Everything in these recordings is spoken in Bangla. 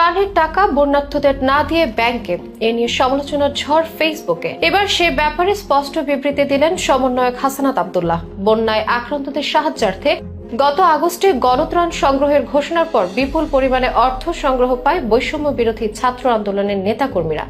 ত্রাণের টাকা বন্যার্থদের না দিয়ে ব্যাংকে। এ নিয়ে সমালোচনার ঝড় ফেসবুকে। এবার সে ব্যাপারে স্পষ্ট বিবৃতি দিলেন সমন্বয়ক হাসানাত আব্দুল্লাহ। বন্যায় আক্রান্তদের সাহায্যার্থে গত আগস্টে গণত্রাণ সংগ্রহের ঘোষণার পর বিপুল পরিমাণে অর্থ সংগ্রহ পায় বৈষম্য বিরোধী ছাত্র আন্দোলনের নেতাকর্মীরা।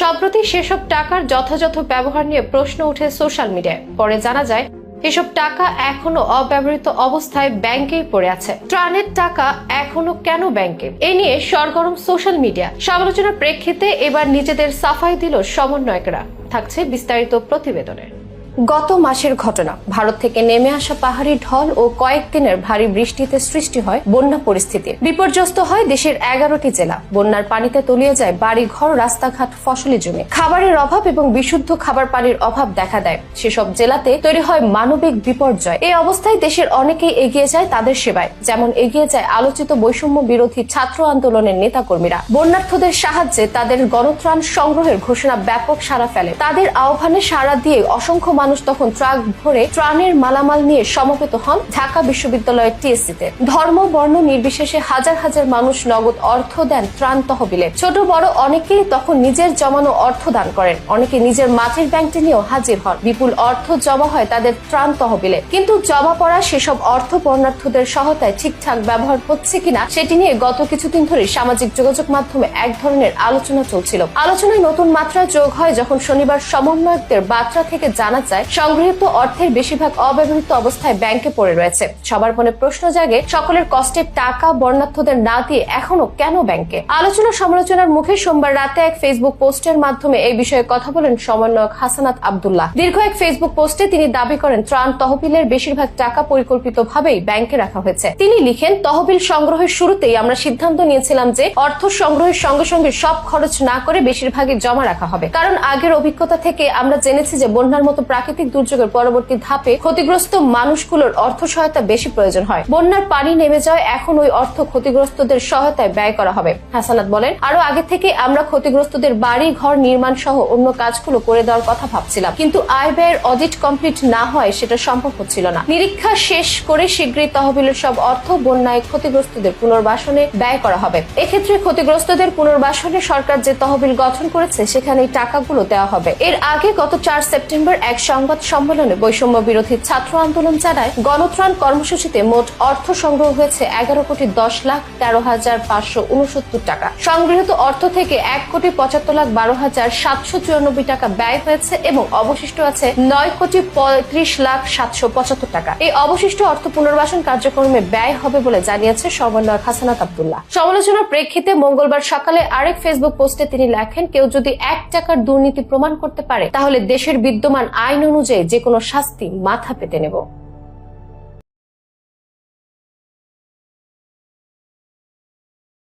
সম্প্রতি সেসব টাকার যথাযথ ব্যবহার নিয়ে প্রশ্ন উঠে সোশ্যাল মিডিয়ায়। পরে জানা যায় এসব টাকা এখনও অব্যবহৃত অবস্থায় ব্যাংকেই পড়ে আছে। ত্রাণের টাকা এখনও কেন ব্যাংকে? এ নিয়ে সরগরম সোশ্যাল মিডিয়া। সমালোচনার প্রেক্ষিতে এবার নিজেদের সাফাই দিল সমন্বয়করা। থাকছে বিস্তারিত প্রতিবেদনে। গত মাসের ঘটনা। ভারত থেকে নেমে আসা পাহাড়ি ঢল ও কয়েকদিনের ভারী বৃষ্টিতে সৃষ্টি হয় বন্যা পরিস্থিতি। বিপর্যস্ত হয় দেশের এগারোটি জেলা। বন্যার পানিতে তলিয়ে যায় বাড়ি ঘর রাস্তাঘাট, ফসলি জমি। খাবারের অভাব এবং বিশুদ্ধ খাবার পানির অভাব দেখা দেয়। সেসব জেলাতে তৈরি হয় মানবিক বিপর্যয়। এই অবস্থায় দেশের অনেকেই এগিয়ে যায় তাদের সেবায়। যেমন এগিয়ে যায় আলোচিত বৈষম্য বিরোধী ছাত্র আন্দোলনের নেতাকর্মীরা। বন্যার্থদের সাহায্যে তাদের গণত্রাণ সংগ্রহের ঘোষণা ব্যাপক সাড়া ফেলে। তাদের আহ্বানে সাড়া দিয়ে অসংখ্য মানুষ তখন ট্রাক ভরে ত্রাণের মালামাল নিয়ে সমবেত হন ঢাকা বিশ্ববিদ্যালয়ের টিএসসিতে। ধর্ম, বর্ণ নির্বিশেষে হাজার হাজার মানুষ নগদ অর্থ দেন ত্রাণ তহবিলে। ছোট, বড় অনেকেই তখন নিজের জমানো অর্থ দান করেন। অনেকে নিজের মাটির ব্যাংকটি নিয়েও হাজির হন। বিপুল অর্থ জমা হয় তাদের ত্রাণ তহবিলে। কিন্তু জমা পড়া সেসব অর্থ বর্ণার্থদের সহায়তায় ঠিকঠাক ব্যবহার হচ্ছে কিনা, সেটি নিয়ে গত কিছুদিন ধরে সামাজিক যোগাযোগ মাধ্যমে এক ধরনের আলোচনা চলছিল। আলোচনায় নতুন মাত্রা যোগ হয় যখন শনিবার সমন্বয়কদের বার্তা থেকে জানা যায় সংগৃহীত অর্থের বেশিরভাগ অব্যবহৃত অবস্থায় ব্যাংকে পড়ে রয়েছে। সবার মনে প্রশ্ন জাগে, সকলের কষ্টের টাকা বর্ণার্থদের না দিয়ে এখনও কেন ব্যাংকে? আলোচনা সমালোচনার মুখে সোমবার রাতে এক ফেসবুক পোস্টের মাধ্যমে এই বিষয়ে কথা বলেন সমন্বয়ক হাসানাত আব্দুল্লাহ। দীর্ঘ এক ফেসবুক পোস্টে তিনি দাবি করেন, ত্রাণ তহবিলের বেশিরভাগ টাকা পরিকল্পিতভাবেই ব্যাংকে রাখা হয়েছে। তিনি লিখেন, তহবিল সংগ্রহের শুরুতেই আমরা সিদ্ধান্ত নিয়েছিলাম যে অর্থ সংগ্রহের সঙ্গে সঙ্গে সব খরচ না করে বেশিরভাগই জমা রাখা হবে। কারণ আগের অভিজ্ঞতা থেকে আমরা জেনেছি যে বন্যার মতো প্রাকৃতিক দুর্যোগের পরবর্তী ধাপে ক্ষতিগ্রস্ত মানুষগুলোর অর্থ সহায়তা বেশি প্রয়োজন হয়। বন্যার পানি নেমে যাওয়ায় এখন ওই অর্থ ক্ষতিগ্রস্তদের সহায়তায় ব্যয় করা হবে। হাসানাত বলেন আরও আগে থেকে আমরা ক্ষতিগ্রস্তদের বাড়ি, ঘর নির্মাণ সহ অন্য কাজগুলো করে দেওয়ার কথা ভাবছিলাম। কিন্তু আয় ব্যয়ের অডিট কমপ্লিট না হয় সেটা সম্ভব হচ্ছিল না। নিরীক্ষা শেষ করে শীঘ্রই তহবিলের সব অর্থ বন্যায় ক্ষতিগ্রস্তদের পুনর্বাসনে ব্যয় করা হবে। এক্ষেত্রে ক্ষতিগ্রস্তদের পুনর্বাসনে সরকার যে তহবিল গঠন করেছে, সেখানে টাকাগুলো দেওয়া হবে। এর আগে গত চার সেপ্টেম্বর এক সংবাদ সম্মেলনে বৈষম্য বিরোধী ছাত্র আন্দোলন জানায় গণত্রাণ কর্মসূচিতে মোট অর্থ সংগ্রহ হয়েছে এগারো কোটি দশ লাখ তেরো হাজার পাঁচশো উনসত্তর টাকা। সংগৃহীত অর্থ থেকে এক কোটি পঁচাত্তর লাখ বারো হাজার সাতশো চুরানব্বই টাকা ব্যয় হয়েছে এবং অবশিষ্ট আছে নয় কোটি পঁয়ত্রিশ লাখ সাতশো পঁচাত্তর টাকা। এই অবশিষ্ট অর্থ পুনর্বাসন কার্যক্রমে ব্যয় হবে বলে জানিয়েছে সমন্বয়ক হাসানাত আব্দুল্লাহ। সমালোচনার প্রেক্ষিতে মঙ্গলবার সকালে আরেক ফেসবুক পোস্টে তিনি লেখেন, কেউ যদি এক টাকার দুর্নীতি প্রমাণ করতে পারে, তাহলে দেশের বিদ্যমান আইন অনুযায়ী যে কোনো শাস্তি মাথা পেতে নেব।